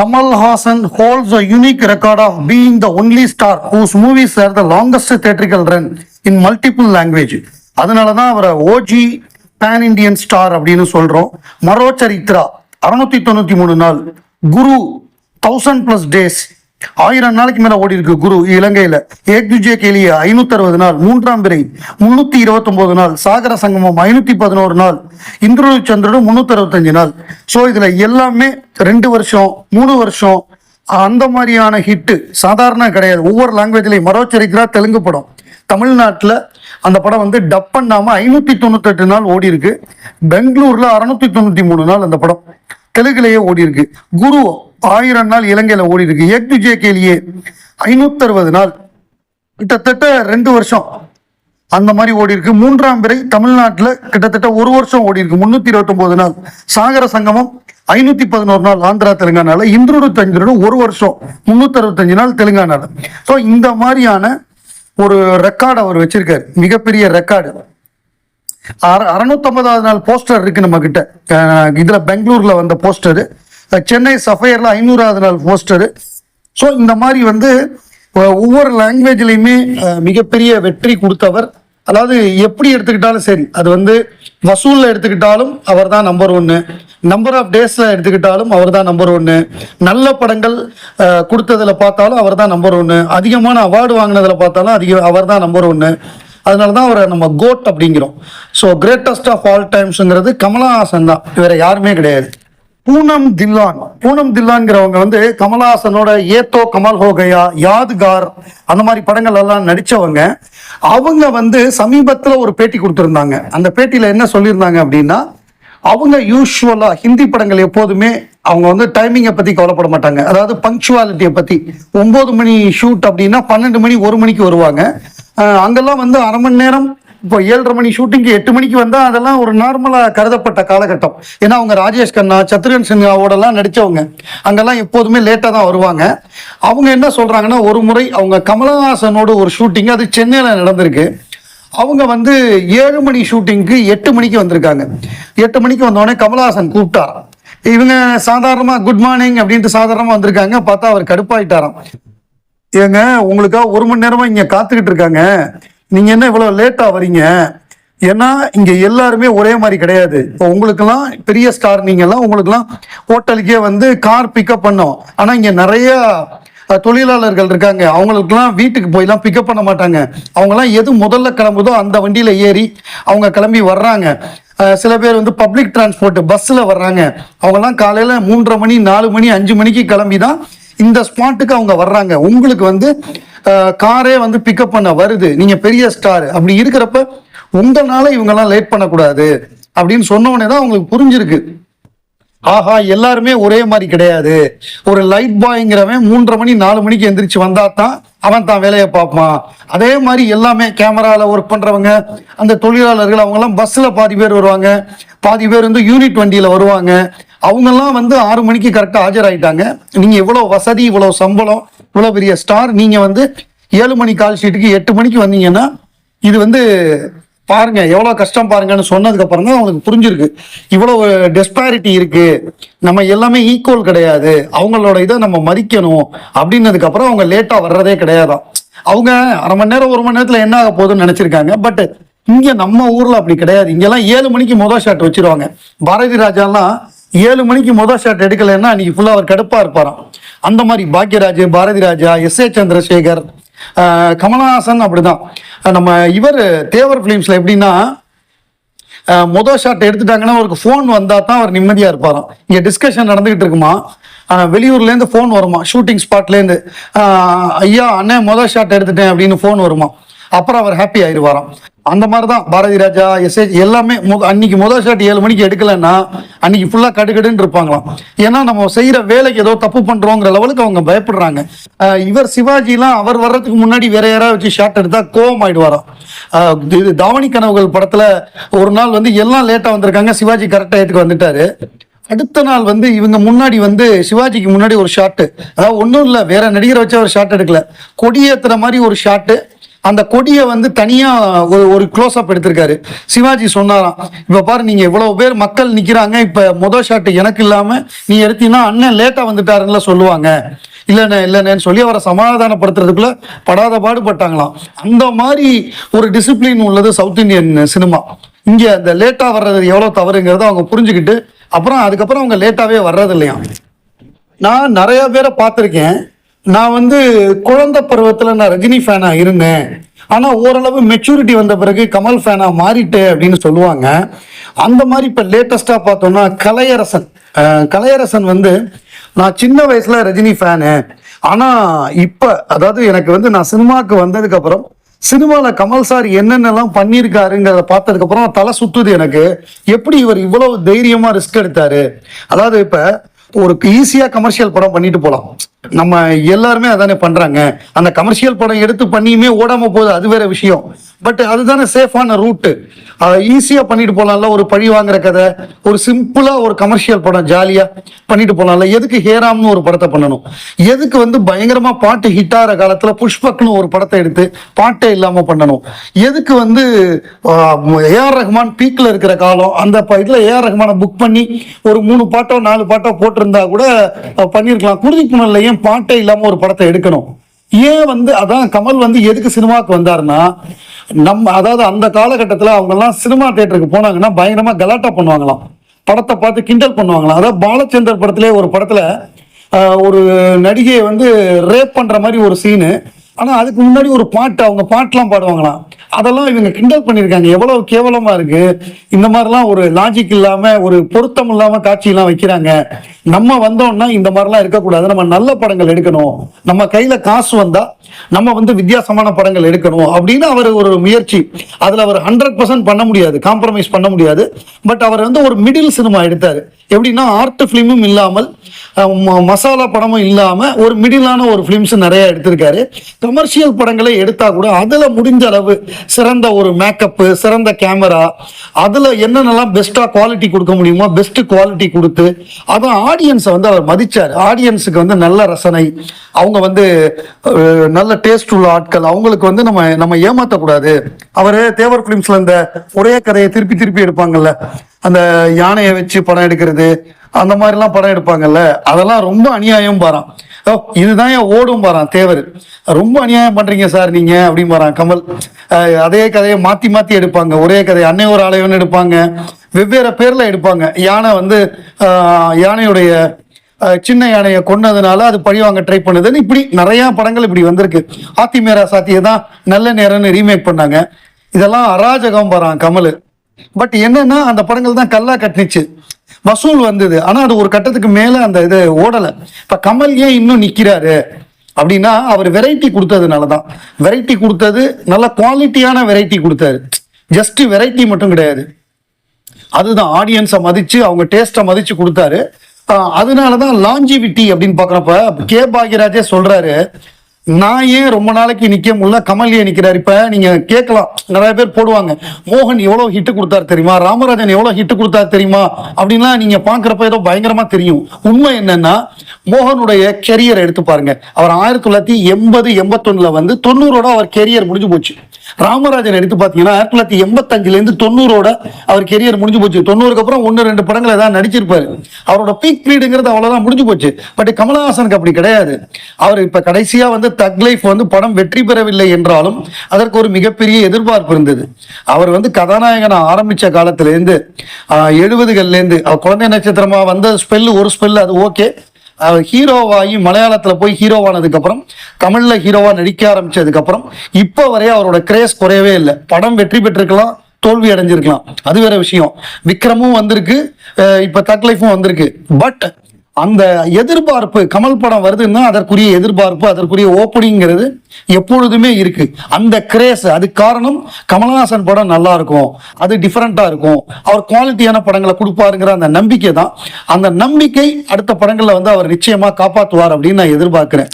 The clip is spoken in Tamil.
Kamal Hassan holds a unique record of being the only star whose movies are the longest theatrical run in multiple language. அதனால தான் அவரை ஓஜி பேன் இண்டியன் ஸ்டார் அப்படின்னு சொல்றோம் மரோ சரித்ரா அறுநூத்தி தொண்ணூத்தி மூணு நாள் குரு தௌசண்ட் பிளஸ் டேஸ் ஆயிரம் நாளைக்கு மேல ஓடி இருக்கு குரு இலங்கையில. ஏக்துஜே கேலிய ஐநூத்தி அறுபது நாள் மூன்றாம் பிறை முன்னூத்தி இருபத்தி ஒன்பது நாள் சாகர சங்கமம் ஐநூத்தி பதினோரு நாள் இந்திர சந்திரனும் முன்னூத்தி அறுபத்தஞ்சு நாள். ஸோ இதுல எல்லாமே ரெண்டு வருஷம் மூணு வருஷம் அந்த மாதிரியான ஹிட்டு சாதாரண கிடையாது. ஒவ்வொரு லாங்குவேஜ்லையும் மரோச்சரிக்கிறா தெலுங்கு படம். தமிழ்நாட்டில் அந்த படம் வந்து டப் பண்ணாம ஐநூத்தி தொண்ணூத்தெட்டு நாள் ஓடி இருக்கு. பெங்களூர்ல அறுநூத்தி தொண்ணூத்தி மூணு நாள் அந்த படம். தெலுங்குலேயே ஓடி இருக்கு குரு ஆயிரம் நாள் இலங்கையில ஓடி இருக்கு எக் விஜய் கேலியே ஐநூத்தி அறுபது நாள். கிட்டத்தட்ட ரெண்டு வருஷம் அந்த மாதிரி ஓடி இருக்கு மூன்றாம் பிறை தமிழ்நாட்டில் கிட்டத்தட்ட ஒரு வருஷம் ஓடி இருக்கு முன்னூத்தி இருபத்தி நாள். சாகர சங்கமம் ஐநூத்தி பதினோரு நாள் ஆந்திரா தெலுங்கானால. இந்திரோடு தஞ்சிரோடு ஒரு வருஷம். முன்னூத்தி அறுபத்தஞ்சு நாள் தெலுங்கானால. ஸோ இந்த மாதிரியான ஒரு ரெக்கார்டு அவர் வச்சிருக்காரு. மிகப்பெரிய ரெக்கார்டு அறுநூத்தம்பதாவது நாள் போஸ்டர் இருக்கு நம்ம கிட்ட இதுல பெங்களூர்ல வந்த போஸ்டர் சென்னை சஃபையர்ல ஐநூறாவது நாள் போஸ்டர் ஸோ இந்த மாதிரி வந்து ஒவ்வொரு லாங்குவேஜ்லையுமே மிகப்பெரிய வெற்றி கொடுத்தவர். அதாவது எப்படி எடுத்துக்கிட்டாலும் சரி அது வந்து வசூலில் எடுத்துக்கிட்டாலும் அவர் தான் நம்பர் ஒன்று நம்பர் ஆஃப் டேஸில் எடுத்துக்கிட்டாலும் அவர் தான் நம்பர் ஒன்று நல்ல படங்கள் கொடுத்ததில் பார்த்தாலும் அவர் தான் நம்பர் ஒன்று அதிகமான அவார்டு வாங்கினதில் பார்த்தாலும் அதிக அவர் தான் நம்பர் ஒன்று அதனால தான் அவரை நம்ம கோட் அப்படிங்கிறோம். ஸோ கிரேட்டஸ்ட் ஆஃப் ஆல் டைம்ஸ்ங்கிறது கமலஹாசன் தான். வேற யாருமே கிடையாது. பூனம் தில்லான். பூனம் தில்லான்ங்கிறவங்க வந்து கமலஹாசனோட ஏத்தோ கமல் ஹோகையா யாதுகார் அந்த மாதிரி படங்கள் எல்லாம் நடித்தவங்க அவங்க வந்து சமீபத்தில் ஒரு பேட்டி கொடுத்துருந்தாங்க. அந்த பேட்டியில் என்ன சொல்லியிருந்தாங்க அப்படின்னா அவங்க யூஸ்வலாக ஹிந்தி படங்கள் எப்போதுமே அவங்க வந்து டைமிங்கை பற்றி கவலைப்பட மாட்டாங்க. அதாவது பங்க்சுவாலிட்டியை பற்றி ஒம்பது மணி ஷூட் அப்படின்னா பன்னெண்டு மணி ஒரு மணிக்கு வருவாங்க. அங்கெல்லாம் வந்து அரை மணி நேரம் இப்போ ஏழரை மணி ஷூட்டிங்க்கு எட்டு மணிக்கு வந்தால் அதெல்லாம் ஒரு நார்மலாக கருதப்பட்ட காலகட்டம். ஏன்னா அவங்க ராஜேஷ் கண்ணா சத்ருகன் சின்ஹாவோடலாம் நடித்தவங்க அங்கெல்லாம் எப்போதுமே லேட்டாக தான் வருவாங்க. அவங்க என்ன சொல்கிறாங்கன்னா ஒரு முறை அவங்க கமலஹாசனோட ஒரு ஷூட்டிங் அது சென்னையில் நடந்திருக்கு. அவங்க வந்து ஏழு மணி ஷூட்டிங்க்கு எட்டு மணிக்கு வந்திருக்காங்க. எட்டு மணிக்கு வந்தோடனே கமலஹாசன் கூப்பிட்டார் இவங்க சாதாரணமாக குட் மார்னிங் அப்படின்ட்டு சாதாரணமாக வந்திருக்காங்க. பார்த்தா அவர் கடுப்பாயிட்டாராம். ஏங்க உங்களுக்காக ஒரு மணி நேரமா இங்க காத்துக்கிட்டு இருக்காங்க. நீங்க என்ன இவ்வளவு லேட்டா வரீங்க ஏன்னா இங்க எல்லாருமே ஒரே மாதிரி கிடையாது. இப்போ உங்களுக்கெல்லாம் பெரிய ஸ்டார் நீங்க எல்லாம் உங்களுக்கெல்லாம் ஹோட்டலுக்கே வந்து கார் பிக்கப் பண்ணோம். ஆனா இங்க நிறைய தொழிலாளர்கள் இருக்காங்க. அவங்களுக்குலாம் வீட்டுக்கு போயெல்லாம் பிக்கப் பண்ண மாட்டாங்க. அவங்களாம் எது முதல்ல கிளம்புதோ அந்த வண்டியில ஏறி அவங்க கிளம்பி வர்றாங்க. சில பேர் வந்து பப்ளிக் டிரான்ஸ்போர்ட் பஸ்ஸில் வர்றாங்க. அவங்கெல்லாம் காலையில் மூன்றரை மணி நாலு மணி அஞ்சு மணிக்கு கிளம்பி தான் இந்த ஸ்பாட்டுக்கு அவங்க வர்றாங்க. உங்களுக்கு வந்து காரே வந்து பிக்கப் பண்ண வருது. நீங்க பெரிய ஸ்டார் அப்படி இருக்கிறப்ப உங்களால இவங்கெல்லாம் லேட் பண்ணக்கூடாது. அப்படின்னு சொன்ன தான் அவங்களுக்கு புரிஞ்சிருக்கு. ஆஹா எல்லாருமே ஒரே மாதிரி கிடையாது. ஒரு லைட் பாய்ங்கிறவன் மூன்றரை மணி நாலு மணிக்கு எந்திரிச்சு வந்தா தான் அவன் தான் வேலையை பார்ப்பான். அதே மாதிரி எல்லாமே கேமராவில் ஒர்க் பண்ணுறவங்க அந்த தொழிலாளர்கள் அவங்கெல்லாம் பஸ்ஸில் பாதி பேர் வருவாங்க. பாதி பேர் வந்து யூனிட் வண்டியில் வருவாங்க. அவங்கெல்லாம் வந்து ஆறு மணிக்கு கரெக்டாக ஆஜராயிட்டாங்க. நீங்கள் இவ்வளோ வசதி இவ்வளோ சம்பளம் இவ்வளோ பெரிய ஸ்டார் நீங்கள் வந்து ஏழு மணி கால் ஷீட்டுக்கு எட்டு மணிக்கு வந்தீங்கன்னா இது வந்து பாருங்க எவ்வளவு கஷ்டம் பாருங்கன்னு சொன்னதுக்கு அப்புறம் தான் அவங்களுக்கு புரிஞ்சிருக்கு. இவ்வளவு டெஸ்பாரிட்டி இருக்கு. நம்ம எல்லாமே ஈக்குவல் கிடையாது. அவங்களோட இதை நம்ம மதிக்கணும் அப்படின்னதுக்கு அப்புறம் அவங்க லேட்டா வர்றதே கிடையாதான் அவங்க அரை மணி நேரம் ஒரு மணி நேரத்துல என்ன ஆக போகுதுன்னு நினைச்சிருக்காங்க. பட் இங்க நம்ம ஊர்ல அப்படி கிடையாது. இங்கெல்லாம் ஏழு மணிக்கு மொதல் ஷாட் வச்சிருவாங்க. பாரதி ராஜாலாம் ஏழு மணிக்கு மொதல் ஷாட் எடுக்கலைன்னா அன்னைக்கு ஃபுல்லா அவர் கடுப்பா இருப்பாராம். அந்த மாதிரி பாக்யராஜ் பாரதி ராஜா எஸ் ஏ சந்திரசேகர் கமலஹாசன் அப்படிதான். நம்ம இவர் தேவர் ஃபிலிம்ஸ்ல எப்படின்னா மொதல் ஷாட் எடுத்துட்டாங்கன்னா அவருக்கு ஃபோன் வந்தா தான் அவர் நிம்மதியா இருப்பாராம். இங்க டிஸ்கஷன் நடந்துகிட்டு இருக்குமா? வெளியூர்லேருந்து ஃபோன் வருமா? ஷூட்டிங் ஸ்பாட்லேருந்து ஐயா அண்ணன் மொதல் ஷாட் எடுத்துட்டேன் அப்படின்னு ஃபோன் வருமா? அப்புறம் அவர் ஹாப்பி ஆயிடுவாராம் அந்த மாதிரி தான் பாரதி ராஜா எஸ்ஏஜ் எல்லாமே முத அன்னைக்கு முதல் ஷாட் ஏழு மணிக்கு எடுக்கலைன்னா அன்னைக்கு ஃபுல்லாக கடுகடுன்னு இருப்பாங்களாம். ஏன்னா நம்ம செய்யற வேலைக்கு ஏதோ தப்பு பண்றோங்கிற லெவலுக்கு அவங்க பயப்படுறாங்க. இவர் சிவாஜிலாம் அவர் வர்றதுக்கு முன்னாடி வேற யாராவது வச்சு ஷாட் எடுத்தா கோவம் ஆயிடுவாராம். இது தாவணி கனவுகள் படத்துல ஒரு நாள் வந்து எல்லாம் லேட்டா வந்திருக்காங்க சிவாஜி கரெக்டா ஏத்துக்கு வந்துட்டாரு. அடுத்த நாள் வந்து இவங்க முன்னாடி வந்து சிவாஜிக்கு முன்னாடி ஒரு ஷாட்டு அதாவது ஒன்றும் இல்லை வேற நடிகரை வச்சு அவர் ஷாட் எடுக்கல. கொடியேத்துற மாதிரி ஒரு ஷாட்டு அந்த கொடியை வந்து தனியா ஒரு ஒரு க்ளோஸ்அப் எடுத்திருக்காரு. சிவாஜி சொன்னாராம் இப்ப பாரு நீங்க இவ்வளவு பேர் மக்கள் நிக்கிறாங்க இப்ப முத ஷாட் எனக்கு இல்லாம நீ எடுத்தீங்கன்னா அண்ணன் லேட்டா வந்துட்டாருன்னு சொல்லுவாங்க. இல்லைண்ணே இல்லைண்ணேன்னு சொல்லி அவரை சமாதானப்படுத்துறதுக்குள்ள படாத பாடுபட்டாங்களாம். அந்த மாதிரி ஒரு டிசிப்ளின் உள்ளது சவுத் இந்தியன் சினிமா இங்க அந்த லேட்டா வர்றது எவ்வளவு தவறுங்கிறத அவங்க புரிஞ்சுக்கிட்டு அப்புறம் அதுக்கப்புறம் அவங்க லேட்டாவே வர்றது இல்லையா நான் நிறைய பேரை பார்த்துருக்கேன். நான் வந்து குழந்தை பருவத்தில் நான் ரஜினி ஃபேனாக இருந்தேன். ஆனால் ஓரளவு மெச்சூரிட்டி வந்த பிறகு கமல் ஃபேனாக மாறிட்டேன் அப்படின்னு சொல்லுவாங்க. அந்த மாதிரி இப்போ லேட்டஸ்ட்டாக பார்த்தோம்னா கலையரசன். கலையரசன் வந்து நான் சின்ன வயசில் ரஜினி ஃபேனு ஆனால் இப்போ அதாவது எனக்கு வந்து நான் சினிமாவுக்கு வந்ததுக்கப்புறம் சினிமாவில் கமல் சார் என்னென்னலாம் பண்ணியிருக்காருங்கிறத பார்த்ததுக்கப்புறம் தலை சுற்றுது எனக்கு. எப்படி இவர் இவ்வளவு தைரியமாக ரிஸ்க் எடுத்தாரு? அதாவது இப்போ ஒரு ஈஸியாக கமர்ஷியல் படம் பண்ணிட்டு போகலாம் நம்ம எல்லாருமே அதானே பண்றாங்க. அந்த கமர்ஷியல் படம் எடுத்து பண்ணியுமே ஓடாம போகுது அது வேற விஷயம். பட் அதுதானே சேஃபான ரூட்டு ஈஸியா பண்ணிட்டு போலாம்ல ஒரு பழி வாங்குற கதை. ஒரு சிம்பிளா ஒரு கமர்ஷியல் படம் ஜாலியா பண்ணிட்டு போலாம்ல. எதுக்கு ஹேராம்னு ஒரு படத்தை பண்ணணும்? எதுக்கு வந்து பயங்கரமா பாட்டு ஹிட் ஆகிற காலத்துல புஷ்பக்னு ஒரு படத்தை எடுத்து பாட்டே இல்லாம பண்ணணும்? எதுக்கு வந்து ஏஆர் ரஹ்மான் பீக்ல இருக்கிற காலம் அந்த இதுல ஏஆர் ரஹ்மானை புக் பண்ணி ஒரு மூணு பாட்டோ நாலு பாட்டோ போட்டிருந்தா கூட பண்ணிருக்கலாம். பண்ணியிருக்கலாம் குருதி புனல்ல ஏன் பாட்டே இல்லாமல் ஒரு படத்தை எடுக்கணும். ஏன் வந்து அதான் கமல் வந்து எதுக்கு சினிமாவுக்கு வந்தாருன்னா நம்ம அதாவது அந்த காலகட்டத்தில் அவங்கெல்லாம் சினிமா தியேட்டருக்கு போனாங்கன்னா பயங்கரமாக கலாட்டா பண்ணுவாங்களாம். படத்தை பார்த்து கிண்டல் பண்ணுவாங்களாம். அதாவது பாலச்சந்தர் படத்திலே ஒரு படத்தில் ஒரு நடிகையை வந்து ரேப் பண்ணுற மாதிரி ஒரு சீனு ஆனால் அதுக்கு முன்னாடி ஒரு பாட்டு அவங்க பாட்டெலாம் பாடுவாங்களாம். அதெல்லாம் இவங்க கிண்டல் பண்ணியிருக்காங்க. எவ்வளவு கேவலமா இருக்கு. இந்த மாதிரிலாம் ஒரு லாஜிக் இல்லாம ஒரு பொருத்தம் இல்லாம காட்சியெல்லாம் வைக்கிறாங்க. நம்ம வந்தோம்னா இந்த மாதிரிலாம் இருக்கக்கூடாது. நம்ம நல்ல படங்கள் எடுக்கணும். நம்ம கையில காசு வந்தா நம்ம வந்து வித்தியாசமான படங்கள் எடுக்கணும் அப்படின்னு அவர் ஒரு முயற்சி. அதுல அவர் ஹண்ட்ரட் பர்சன்ட் பண்ண முடியாது. காம்ப்ரமைஸ் பண்ண முடியாது. பட் அவர் வந்து ஒரு மிடில் சினிமா எடுத்தாரு. எப்படின்னா ஆர்ட் ஃபிலிமும் இல்லாமல் ம- மசாலா படமும் இல்லாமல் ஒரு மிடிலான ஒரு ஃபிலிம்ஸ் நிறைய எடுத்திருக்காரு. கமர்ஷியல் படங்களை எடுத்தா கூட அதில் முடிஞ்ச அளவு சிறந்த ஒரு மேக்கப்பு சிறந்த கேமரா அதில் என்னென்னலாம் பெஸ்ட்டாக குவாலிட்டி கொடுக்க முடியுமோ பெஸ்ட் குவாலிட்டி கொடுத்து அதான் ஆடியன்ஸை வந்து அவர் மதித்தார் ஆடியன்ஸுக்கு வந்து நல்ல ரசனை. அவங்க வந்து நல்ல டேஸ்ட் உள்ள ஆட்கள். அவங்களுக்கு வந்து நம்ம நம்ம ஏமாற்றக்கூடாது அவர் தேவர் ஃபிலிம்ஸில் இந்த ஒரே கதையை திருப்பி திருப்பி எடுப்பாங்கல்ல. அந்த யானையை வச்சு படம் எடுக்கிறது அந்த மாதிரிலாம் படம் எடுப்பாங்கல்ல? அதெல்லாம் ரொம்ப அநியாயம் பாரான். ஓ இதுதான் ஏன் ஓடும் பாரான் தேவர். ரொம்ப அநியாயம் பண்றீங்க சார் நீங்க அப்படின்னு பாரான் கமல். அதே கதையை மாத்தி மாத்தி எடுப்பாங்க. ஒரே கதை அன்னை ஒரு ஆலயம்னு எடுப்பாங்க. வெவ்வேறு பேர்ல எடுப்பாங்க. யானை வந்து யானையுடைய சின்ன யானையை கொன்னதுனால அது பழிவாங்க ட்ரை பண்ணுதுன்னு இப்படி நிறைய படங்கள் இப்படி வந்திருக்கு. ஆத்தி மேரா சாத்தியை தான் நல்ல நேரம்னு ரீமேக் பண்ணாங்க. இதெல்லாம் அராஜகம் பாரான் கமல். பட் என்னன்னா அந்த படங்கள் தான் கல்லா கட்டுனுச்சு. வசூல் வந்தது. ஆனா அது ஒரு கட்டத்துக்கு மேல அந்த இது ஓடல. இப்ப கமல் ஏன் இன்னும் நிக்கிறாரு? அப்படின்னா அவர் வெரைட்டி கொடுத்ததுனால தான். வெரைட்டி கொடுத்தது நல்ல குவாலிட்டியான வெரைட்டி கொடுத்தாரு. ஜஸ்ட் வெரைட்டி மட்டும் கிடையாது. அதுதான் ஆடியன்ஸை மதிச்சு அவங்க டேஸ்ட்டை மதிச்சு கொடுத்தாரு. அதனாலதான் லாஞ்சிவிட்டி அப்படின்னு பார்க்குறப்ப கே பாக்யராஜே சொல்றாரு நான் ஏன் ரொம்ப நாளைக்கு நிக்க முடியல. கமல் ஏன் நிக்கிறாரு. இப்ப நீங்க கேட்கலாம். நிறைய பேர் போடுவாங்க. மோகன் எவ்வளவு ஹிட் கொடுத்தாரு தெரியுமா? ராமராஜன் எவ்வளவு ஹிட் கொடுத்தாரு தெரியுமா? அப்படின்லாம் நீங்க பாக்குறப்ப ஏதோ பயங்கரமா தெரியும். உண்மை என்னன்னா மோகனுடைய கெரியர் எடுத்து பாருங்க. அவர் ஆயிரத்தி தொள்ளாயிரத்தி எண்பது எண்பத்தொன்னுல வந்து தொண்ணூறோட அவர் கெரியர் முடிஞ்சு போச்சு. ராமராஜன் எடுத்து பார்த்தீங்கன்னா ஆயிரத்தி தொள்ளாயிரத்தி எண்பத்தஞ்சுல இருந்து தொண்ணூறோட அவர் கெரியர் முடிஞ்சு போச்சு. தொண்ணூறுக்கு அப்புறம் ஒன்று ரெண்டு படங்கள் ஏதாவது நடிச்சிருப்பாரு. அவரோட பீக் பீரியடுங்கிறது அவ்வளவுதான் முடிஞ்சு போச்சு. பட் கமலஹாசனுக்கு அப்படி கிடையாது. அவர் இப்ப கடைசியா வந்து தக் லைஃப் வந்து படம் வெற்றி பெறவில்லை என்றாலும் அதற்கு ஒரு மிகப்பெரிய எதிர்பார்ப்பு இருந்தது. அவர் வந்து கதாநாயகனை ஆரம்பித்த காலத்திலேருந்து எழுபதுகள்லேருந்து குழந்தை நட்சத்திரமாக வந்த ஸ்பெல் ஒரு ஸ்பெல் அது ஓகே. ஹீரோவாகி மலையாளத்தில் போய் ஹீரோவானதுக்கப்புறம் தமிழில் ஹீரோவாக நடிக்க ஆரம்பித்ததுக்கப்புறம் இப்போ வரையும் அவரோட கிரேஸ் குறையவே இல்லை. படம் வெற்றி பெற்றிருக்கலாம் தோல்வி அடைஞ்சிருக்கலாம். அது வேற விஷயம். விக்ரமும் வந்திருக்கு இப்போ தக் லைஃபும் வந்திருக்கு. பட் அந்த எதிர்பார்ப்பு கமல் படம் வருதுன்னா அதற்குரிய எதிர்பார்ப்பு அதற்குரிய ஓப்பனிங்கிறது எப்பொழுதுமே இருக்கு. அந்த கிரேஸ் அது காரணம் கமல்ஹாசன் படம் நல்லா இருக்கும் அது டிஃப்ரெண்ட்டாக இருக்கும். அவர் குவாலிட்டியான படங்களை கொடுப்பாருங்கிற அந்த நம்பிக்கை தான் அந்த நம்பிக்கை அடுத்த படங்கள்ல வந்து அவர் நிச்சயமா காப்பாற்றுவார் அப்படின்னு நான் எதிர்பார்க்கிறேன்.